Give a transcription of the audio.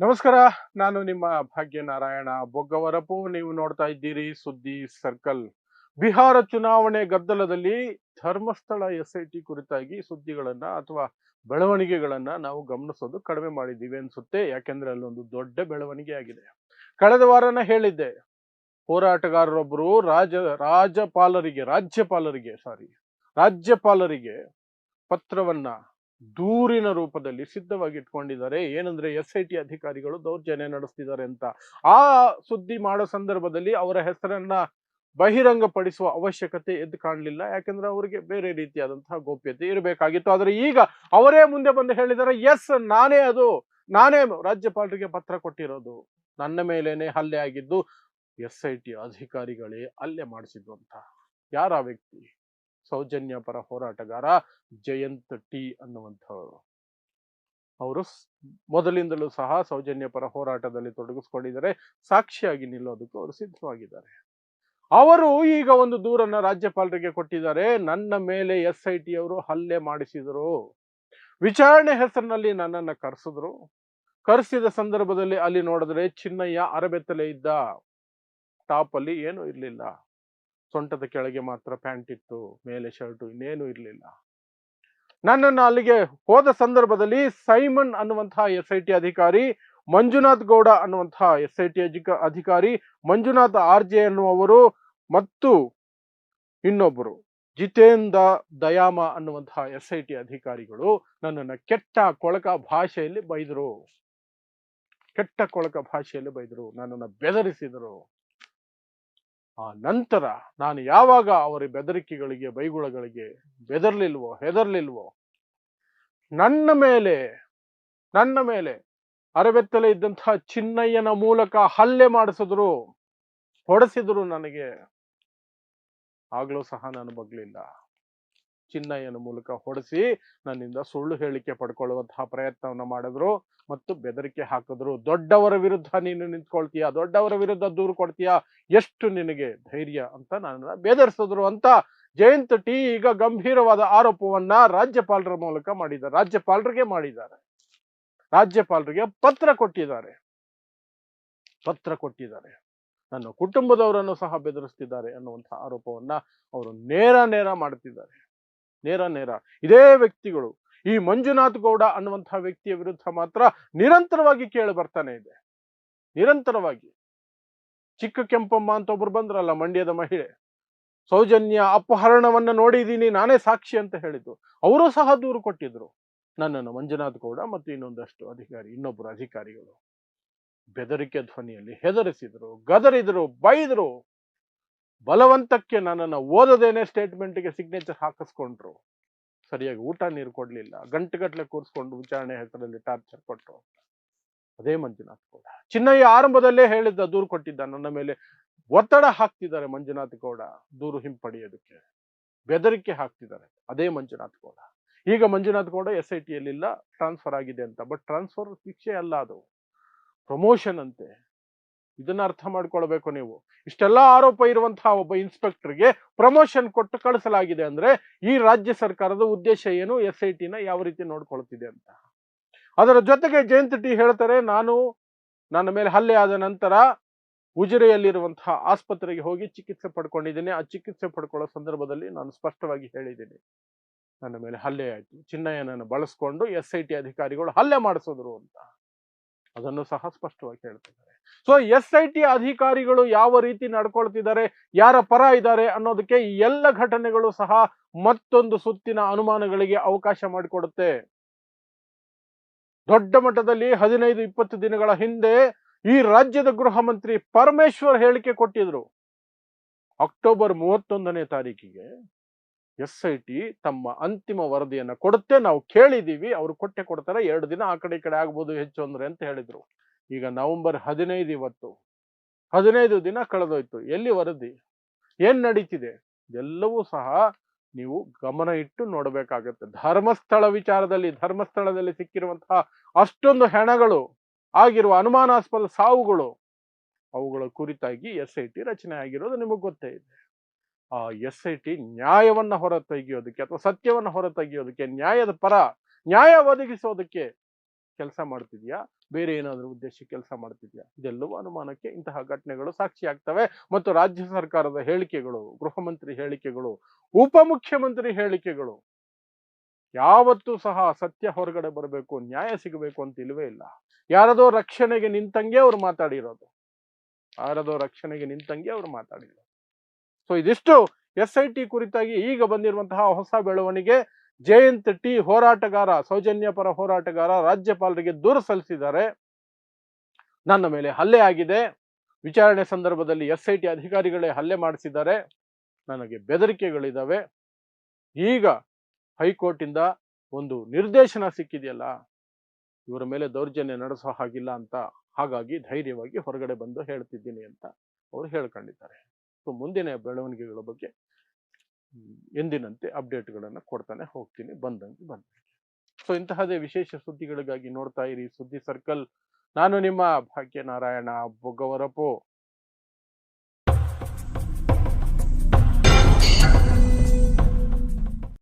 ನಮಸ್ಕಾರ, ನಾನು ನಿಮ್ಮ ಭಾಗ್ಯ ನಾರಾಯಣ ಬೊಗ್ಗವರಪು. ನೀವು ನೋಡ್ತಾ ಇದ್ದೀರಿ ಸುದ್ದಿ ಸರ್ಕಲ್. ಬಿಹಾರ ಚುನಾವಣೆ ಗದ್ದಲದಲ್ಲಿ ಧರ್ಮಸ್ಥಳ ಎಸ್ ಐ ಟಿ ಕುರಿತಾಗಿ ಸುದ್ದಿಗಳನ್ನ ಅಥವಾ ಬೆಳವಣಿಗೆಗಳನ್ನ ನಾವು ಗಮನಿಸೋದು ಕಡಿಮೆ ಮಾಡಿದ್ದೀವಿ ಅನ್ಸುತ್ತೆ. ಯಾಕೆಂದ್ರೆ ಅಲ್ಲೊಂದು ದೊಡ್ಡ ಬೆಳವಣಿಗೆ ಆಗಿದೆ. ಕಳೆದ ವಾರನ ಹೇಳಿದ್ದೆ. ಹೋರಾಟಗಾರರೊಬ್ಬರು ರಾಜ ರಾಜಪಾಲರಿಗೆ ರಾಜ್ಯಪಾಲರಿಗೆ ಸಾರಿ ರಾಜ್ಯಪಾಲರಿಗೆ ಪತ್ರವನ್ನ ದೂರಿನ ರೂಪದಲ್ಲಿ ಸಿದ್ಧವಾಗಿ ಇಟ್ಕೊಂಡಿದ್ದಾರೆ. ಏನಂದ್ರೆ ಎಸ್ ಐ ಟಿ ಅಧಿಕಾರಿಗಳು ದೌರ್ಜನ್ಯ ನಡೆಸ್ತಿದ್ದಾರೆ ಅಂತ. ಆ ಸುದ್ದಿ ಮಾಡೋ ಸಂದರ್ಭದಲ್ಲಿ ಅವರ ಹೆಸರನ್ನ ಬಹಿರಂಗಪಡಿಸುವ ಅವಶ್ಯಕತೆ ಎದ್ದು ಕಾಣಲಿಲ್ಲ. ಯಾಕಂದ್ರೆ ಅವರಿಗೆ ಬೇರೆ ರೀತಿಯಾದಂತಹ ಗೋಪ್ಯತೆ ಇರಬೇಕಾಗಿತ್ತು. ಆದರೆ ಈಗ ಅವರೇ ಮುಂದೆ ಬಂದು ಹೇಳಿದ್ದಾರೆ, ಎಸ್, ನಾನೇ ಅದು. ನಾನೇ ರಾಜ್ಯಪಾಲರಿಗೆ ಪತ್ರ ಕೊಟ್ಟಿರೋದು. ನನ್ನ ಮೇಲೇನೆ ಹಲ್ಲೆ ಆಗಿದ್ದು ಎಸ್ ಐ ಟಿ ಅಧಿಕಾರಿಗಳೇ ಹಲ್ಲೆ ಮಾಡಿಸಿದ್ದು ಅಂತ. ಯಾರ ವ್ಯಕ್ತಿ? ಸೌಜನ್ಯ ಪರ ಹೋರಾಟಗಾರ ಜಯಂತ್ ಟಿ ಅನ್ನುವಂಥವರು. ಅವರು ಮೊದಲಿಂದಲೂ ಸಹ ಸೌಜನ್ಯ ಪರ ಹೋರಾಟದಲ್ಲಿ ತೊಡಗಿಸ್ಕೊಂಡಿದ್ದಾರೆ. ಸಾಕ್ಷಿಯಾಗಿ ನಿಲ್ಲೋದಕ್ಕೂ ಅವರು ಸಿದ್ಧವಾಗಿದ್ದಾರೆ. ಅವರು ಈಗ ಒಂದು ದೂರನ್ನ ರಾಜ್ಯಪಾಲರಿಗೆ ಕೊಟ್ಟಿದ್ದಾರೆ. ನನ್ನ ಮೇಲೆ ಎಸ್ ಐ ಟಿ ಅವರು ಹಲ್ಲೆ ಮಾಡಿಸಿದರು. ವಿಚಾರಣೆ ಹೆಸರಿನಲ್ಲಿ ನನ್ನನ್ನು ಕರೆಸಿದ್ರು. ಕರೆಸಿದ ಸಂದರ್ಭದಲ್ಲಿ ಅಲ್ಲಿ ನೋಡಿದ್ರೆ ಚಿನ್ನಯ್ಯ ಅರಬೆತ್ತಲೆ ಇದ್ದ. ಟಾಪ್ ಅಲ್ಲಿ ಏನೂ ಇರ್ಲಿಲ್ಲ. ಸೊಂಟದ ಕೆಳಗೆ ಮಾತ್ರ ಪ್ಯಾಂಟ್ ಇತ್ತು, ಮೇಲೆ ಶರ್ಟು, ಇನ್ನೇನು ಇರಲಿಲ್ಲ. ನನ್ನನ್ನು ಅಲ್ಲಿಗೆ ಹೋದ ಸಂದರ್ಭದಲ್ಲಿ ಸೈಮನ್ ಅನ್ನುವಂತಹ ಎಸ್ ಐ ಟಿ ಅಧಿಕಾರಿ, ಮಂಜುನಾಥ್ ಗೌಡ ಅನ್ನುವಂತಹ ಎಸ್ ಐ ಟಿ ಅಧಿಕಾರಿ, ಮಂಜುನಾಥ್ ಆರ್ ಜೆ ಅನ್ನುವರು ಮತ್ತು ಇನ್ನೊಬ್ಬರು, ಜಿತೇಂದ್ರ ದಯಾಮ ಅನ್ನುವಂತಹ ಎಸ್ ಐ ಟಿ ಅಧಿಕಾರಿಗಳು ನನ್ನನ್ನು ಕೆಟ್ಟ ಕೊಳಕ ಭಾಷೆಯಲ್ಲಿ ಬೈದರು. ಕೆಟ್ಟ ಕೊಳಕ ಭಾಷೆಯಲ್ಲಿ ಬೈದರು, ನನ್ನನ್ನು ಬೆದರಿಸಿದರು. ಆ ನಂತರ ನಾನು ಯಾವಾಗ ಅವರ ಬೆದರಿಕೆಗಳಿಗೆ, ಬೈಗುಳಗಳಿಗೆ ಬೆದರ್ಲಿಲ್ವೋ, ಹೆದರ್ಲಿಲ್ವೋ, ನನ್ನ ಮೇಲೆ ನನ್ನ ಮೇಲೆ ಅರಬೆತ್ತಲೆ ಇದ್ದಂತಹ ಚಿನ್ನಯ್ಯನ ಮೂಲಕ ಹಲ್ಲೆ ಮಾಡಿಸಿದ್ರು, ಹೊಡೆಸಿದ್ರು ನನಗೆ. ಆಗ್ಲೂ ಸಹ ನಾನು ಬಗ್ಲಿಲ್ಲ. ಚಿನ್ನಯ್ಯನ ಮೂಲಕ ಹೊಡೆಸಿ ನನ್ನಿಂದ ಸುಳ್ಳು ಹೇಳಿಕೆ ಪಡ್ಕೊಳ್ಳುವಂತಹ ಪ್ರಯತ್ನವನ್ನ ಮಾಡಿದ್ರು ಮತ್ತು ಬೆದರಿಕೆ ಹಾಕಿದ್ರು. ದೊಡ್ಡವರ ವಿರುದ್ಧ ನೀನು ನಿಂತ್ಕೊಳ್ತೀಯ? ದೊಡ್ಡವರ ವಿರುದ್ಧ ದೂರು ಕೊಡ್ತೀಯ? ಎಷ್ಟು ನಿನಗೆ ಧೈರ್ಯ ಅಂತ ನನ್ನ ಬೇದರಿಸಿದ್ರು ಅಂತ ಜಯಂತ್ ಟಿ ಈಗ ಗಂಭೀರವಾದ ಆರೋಪವನ್ನ ರಾಜ್ಯಪಾಲರ ಮೂಲಕ ಮಾಡಿದ್ದಾರೆ. ರಾಜ್ಯಪಾಲರಿಗೆ ಮಾಡಿದ್ದಾರೆ. ರಾಜ್ಯಪಾಲರಿಗೆ ಪತ್ರ ಕೊಟ್ಟಿದ್ದಾರೆ. ಪತ್ರ ಕೊಟ್ಟಿದ್ದಾರೆ. ನನ್ನ ಕುಟುಂಬದವರನ್ನು ಸಹ ಬೆದರಿಸ್ತಿದ್ದಾರೆ ಅನ್ನುವಂತಹ ಆರೋಪವನ್ನ ಅವರು ನೇರ ನೇರ ಮಾಡ್ತಿದ್ದಾರೆ. ನೇರ ನೇರ. ಇದೇ ವ್ಯಕ್ತಿಗಳು, ಈ ಮಂಜುನಾಥ್ ಗೌಡ ಅನ್ನುವಂತಹ ವ್ಯಕ್ತಿಯ ವಿರುದ್ಧ ಮಾತ್ರ ನಿರಂತರವಾಗಿ ಕೇಳಿ ಬರ್ತಾನೆ ಇದೆ. ನಿರಂತರವಾಗಿ. ಚಿಕ್ಕ ಕೆಂಪಮ್ಮ ಅಂತ ಒಬ್ರು ಬಂದ್ರಲ್ಲ ಮಂಡ್ಯದ ಮಹಿಳೆ. ಸೌಜನ್ಯ ಅಪಹರಣವನ್ನ ನೋಡಿದ್ದೀನಿ ನಾನೇ ಸಾಕ್ಷಿ ಅಂತ ಹೇಳಿದ್ದು. ಅವರು ಸಹ ದೂರು ಕೊಟ್ಟಿದ್ರು. ನನ್ನನ್ನು ಮಂಜುನಾಥ್ ಗೌಡ ಮತ್ತು ಇನ್ನೊಂದಷ್ಟು ಅಧಿಕಾರಿ ಇನ್ನೊಬ್ಬರು ಅಧಿಕಾರಿಗಳು ಬೆದರಿಕೆ ಧ್ವನಿಯಲ್ಲಿ ಹೆದರಿಸಿದ್ರು, ಗದರಿದ್ರು, ಬೈದ್ರು. ಬಲವಂತಕ್ಕೆ ನನ್ನನ್ನು ಓದದೇನೆ ಸ್ಟೇಟ್ಮೆಂಟ್ಗೆ ಸಿಗ್ನೇಚರ್ ಹಾಕಿಸ್ಕೊಂಡ್ರು. ಸರಿಯಾಗಿ ಊಟ ನೀರು ಕೊಡಲಿಲ್ಲ. ಗಂಟೆಗಟ್ಟಲೆ ಕೂರಿಸ್ಕೊಂಡು ವಿಚಾರಣೆ ಹೆಸರಲ್ಲಿ ಟಾರ್ಚರ್ ಕೊಟ್ಟರು. ಅದೇ ಮಂಜುನಾಥ್ ಗೌಡ. ಚಿನ್ನಯ್ಯ ಆರಂಭದಲ್ಲೇ ಹೇಳಿದ್ದ ದೂರು ಕೊಟ್ಟಿದ್ದ. ನನ್ನ ಮೇಲೆ ಒತ್ತಡ ಹಾಕ್ತಿದ್ದಾರೆ ಮಂಜುನಾಥ್ ಗೌಡ. ದೂರು ಹಿಂಪಡೆಯೋದಕ್ಕೆ ಬೆದರಿಕೆ ಹಾಕ್ತಿದ್ದಾರೆ. ಅದೇ ಮಂಜುನಾಥ್ ಗೌಡ. ಈಗ ಮಂಜುನಾಥ್ ಗೌಡ ಎಸ್ ಐ ಟಿಯಲ್ಲಿಲ್ಲ ಟ್ರಾನ್ಸ್ಫರ್ ಆಗಿದೆ ಅಂತ. ಬಟ್ ಟ್ರಾನ್ಸ್ಫರ್ ಶಿಕ್ಷೆ ಅಲ್ಲ ಅದು. ಪ್ರಮೋಷನ್ ಅಂತೆ. ಇದನ್ನ ಅರ್ಥ ಮಾಡ್ಕೊಳ್ಬೇಕು ನೀವು. ಇಷ್ಟೆಲ್ಲ ಆರೋಪ ಇರುವಂತಹ ಒಬ್ಬ ಇನ್ಸ್ಪೆಕ್ಟರ್ಗೆ ಪ್ರಮೋಷನ್ ಕೊಟ್ಟು ಕಳಿಸಲಾಗಿದೆ ಅಂದ್ರೆ ಈ ರಾಜ್ಯ ಸರ್ಕಾರದ ಉದ್ದೇಶ ಏನು, ಎಸ್ ಐ ಟಿನ ಯಾವ ರೀತಿ ನೋಡ್ಕೊಳ್ತಿದೆ ಅಂತ. ಅದರ ಜೊತೆಗೆ ಜಯಂತ್ ಟಿ ಹೇಳ್ತಾರೆ, ನಾನು ನನ್ನ ಮೇಲೆ ಹಲ್ಲೆ ಆದ ನಂತರ ಉಜಿರೆಯಲ್ಲಿರುವಂತಹ ಆಸ್ಪತ್ರೆಗೆ ಹೋಗಿ ಚಿಕಿತ್ಸೆ ಪಡ್ಕೊಂಡಿದ್ದೀನಿ. ಆ ಚಿಕಿತ್ಸೆ ಪಡ್ಕೊಳ್ಳೋ ಸಂದರ್ಭದಲ್ಲಿ ನಾನು ಸ್ಪಷ್ಟವಾಗಿ ಹೇಳಿದ್ದೀನಿ. ನನ್ನ ಮೇಲೆ ಹಲ್ಲೆ ಆಯ್ತು. ಚಿನ್ನಯ್ಯನನ್ನು ಬಳಸ್ಕೊಂಡು ಎಸ್ ಐ ಟಿ ಅಧಿಕಾರಿಗಳು ಹಲ್ಲೆ ಮಾಡಿಸಿದ್ರು ಅಂತ. ಅದನ್ನು ಸಹ ಸ್ಪಷ್ಟವಾಗಿ ಹೇಳ್ತಿದ್ದಾರೆ. ಸೊ ಎಸ್ ಐ ಟಿ ಅಧಿಕಾರಿಗಳು ಯಾವ ರೀತಿ ನಡ್ಕೊಳ್ತಿದ್ದಾರೆ, ಯಾರ ಪರ ಇದ್ದಾರೆ ಅನ್ನೋದಕ್ಕೆ ಈ ಎಲ್ಲ ಘಟನೆಗಳು ಸಹ ಮತ್ತೊಂದು ಸುತ್ತಿನ ಅನುಮಾನಗಳಿಗೆ ಅವಕಾಶ ಮಾಡಿಕೊಡುತ್ತೆ. ದೊಡ್ಡ ಮಟ್ಟದಲ್ಲಿ ಹದಿನೈದು, ಇಪ್ಪತ್ತು ದಿನಗಳ ಹಿಂದೆ ಈ ರಾಜ್ಯದ ಗೃಹ ಮಂತ್ರಿ ಪರಮೇಶ್ವರ್ ಹೇಳಿಕೆ ಕೊಟ್ಟಿದ್ರು. ಅಕ್ಟೋಬರ್ ಮೂವತ್ತೊಂದನೇ ತಾರೀಕಿಗೆ. ಎಸ್ ಐ ಟಿ ತಮ್ಮ ಅಂತಿಮ ವರದಿಯನ್ನ ಕೊಡುತ್ತೆ. ನಾವು ಕೇಳಿದೀವಿ. ಅವರು ಕೊಟ್ಟೆ ಕೊಡ್ತಾರೆ. ಎರಡು ದಿನ ಆ ಕಡೆ ಈ ಕಡೆ ಆಗ್ಬೋದು ಹೆಚ್ಚು ಅಂದ್ರೆ ಅಂತ ಹೇಳಿದ್ರು. ಈಗ ನವೆಂಬರ್ ಹದಿನೈದು ಇವತ್ತು. ಹದಿನೈದು ದಿನ ಕಳೆದೋಯ್ತು. ಎಲ್ಲಿ ವರದಿ? ಏನ್ ನಡೀತಿದೆ? ಎಲ್ಲವೂ ಸಹ ನೀವು ಗಮನ ಇಟ್ಟು ನೋಡಬೇಕಾಗತ್ತೆ. ಧರ್ಮಸ್ಥಳ ವಿಚಾರದಲ್ಲಿ, ಧರ್ಮಸ್ಥಳದಲ್ಲಿ ಸಿಕ್ಕಿರುವಂತಹ ಅಷ್ಟೊಂದು ಹೆಣಗಳು, ಆಗಿರುವ ಅನುಮಾನಾಸ್ಪದ ಸಾವುಗಳು, ಅವುಗಳ ಕುರಿತಾಗಿ ಎಸ್ ಐ ಟಿ ರಚನೆ ಆಗಿರೋದು ನಿಮಗೆ ಗೊತ್ತೇ ಇದೆ. ಎಸ್ ಐ ಟಿ ನ್ಯಾಯವನ್ನ ಹೊರ ತೆಗೆಯೋದಕ್ಕೆ ಅಥವಾ ಸತ್ಯವನ್ನ ಹೊರ ನ್ಯಾಯದ ಪರ ನ್ಯಾಯ ಒದಗಿಸೋದಕ್ಕೆ ಕೆಲಸ ಮಾಡ್ತಿದ್ಯಾ? ಬೇರೆ ಏನಾದರೂ ಉದ್ದೇಶ ಕೆಲಸ ಮಾಡ್ತಿದ್ಯಾ? ಇದೆಲ್ಲವೂ ಅನುಮಾನಕ್ಕೆ ಇಂತಹ ಘಟನೆಗಳು ಸಾಕ್ಷಿಯಾಗ್ತವೆ. ಮತ್ತು ರಾಜ್ಯ ಸರ್ಕಾರದ ಹೇಳಿಕೆಗಳು ಗೃಹ ಮಂತ್ರಿ ಹೇಳಿಕೆಗಳು, ಉಪಮುಖ್ಯಮಂತ್ರಿ ಹೇಳಿಕೆಗಳು, ಯಾವತ್ತೂ ಸಹ ಸತ್ಯ ಹೊರಗಡೆ ಬರಬೇಕು, ನ್ಯಾಯ ಸಿಗಬೇಕು ಅಂತ ಇಲ್ವೇ ಇಲ್ಲ. ಯಾರದೋ ರಕ್ಷಣೆಗೆ ನಿಂತಂಗೆ ಅವ್ರು ಮಾತಾಡಿರೋದು. ಯಾರದೋ ರಕ್ಷಣೆಗೆ ನಿಂತಂಗೆ ಅವ್ರು ಮಾತಾಡಿರೋದು. ಸೊ ಇದಿಷ್ಟು ಎಸ್ ಐ ಟಿ ಕುರಿತಾಗಿ ಈಗ ಬಂದಿರುವಂತಹ ಹೊಸ ಬೆಳವಣಿಗೆ. ಜಯಂತ್ ಟಿ ಹೋರಾಟಗಾರ ಸೌಜನ್ಯ ಪರ ಹೋರಾಟಗಾರ ರಾಜ್ಯಪಾಲರಿಗೆ ದೂರು ಸಲ್ಲಿಸಿದ್ದಾರೆ. ನನ್ನ ಮೇಲೆ ಹಲ್ಲೆ ಆಗಿದೆ. ವಿಚಾರಣೆ ಸಂದರ್ಭದಲ್ಲಿ ಎಸ್ ಐ ಟಿ ಅಧಿಕಾರಿಗಳೇ ಹಲ್ಲೆ ಮಾಡಿಸಿದ್ದಾರೆ. ನನಗೆ ಬೆದರಿಕೆಗಳಿದ್ದಾವೆ ಈಗ ಹೈಕೋರ್ಟಿಂದ ಒಂದು ನಿರ್ದೇಶನ ಸಿಕ್ಕಿದೆಯಲ್ಲ, ಇವರ ಮೇಲೆ ದೌರ್ಜನ್ಯ ನಡೆಸೋ ಹಾಗಿಲ್ಲ ಅಂತ ಹಾಗಾಗಿ ಧೈರ್ಯವಾಗಿ ಹೊರಗಡೆ ಬಂದು ಹೇಳ್ತಿದ್ದೀನಿ ಅಂತ ಅವರು ಹೇಳ್ಕೊಂಡಿದ್ದಾರೆ. ಸೊ ಮುಂದಿನ ಬೆಳವಣಿಗೆಗಳ ಬಗ್ಗೆ ಎಂದಿನಂತೆ ಅಪ್ಡೇಟ್ಗಳನ್ನು ಕೊಡ್ತಾನೆ ಹೋಗ್ತೀನಿ ಬಂದಂಗೆ ಬಂದಂಗೆ ಸೊ, ಇಂತಹದೇ ವಿಶೇಷ ಸುದ್ದಿಗಳಿಗಾಗಿ ನೋಡ್ತಾ ಇರಿ. ಸುದ್ದಿ ಸರ್ಕಲ್, ನಾನು ನಿಮ್ಮ ಭಾಗ್ಯನಾರಾಯಣ ಬೊಗ್ಗವರಪು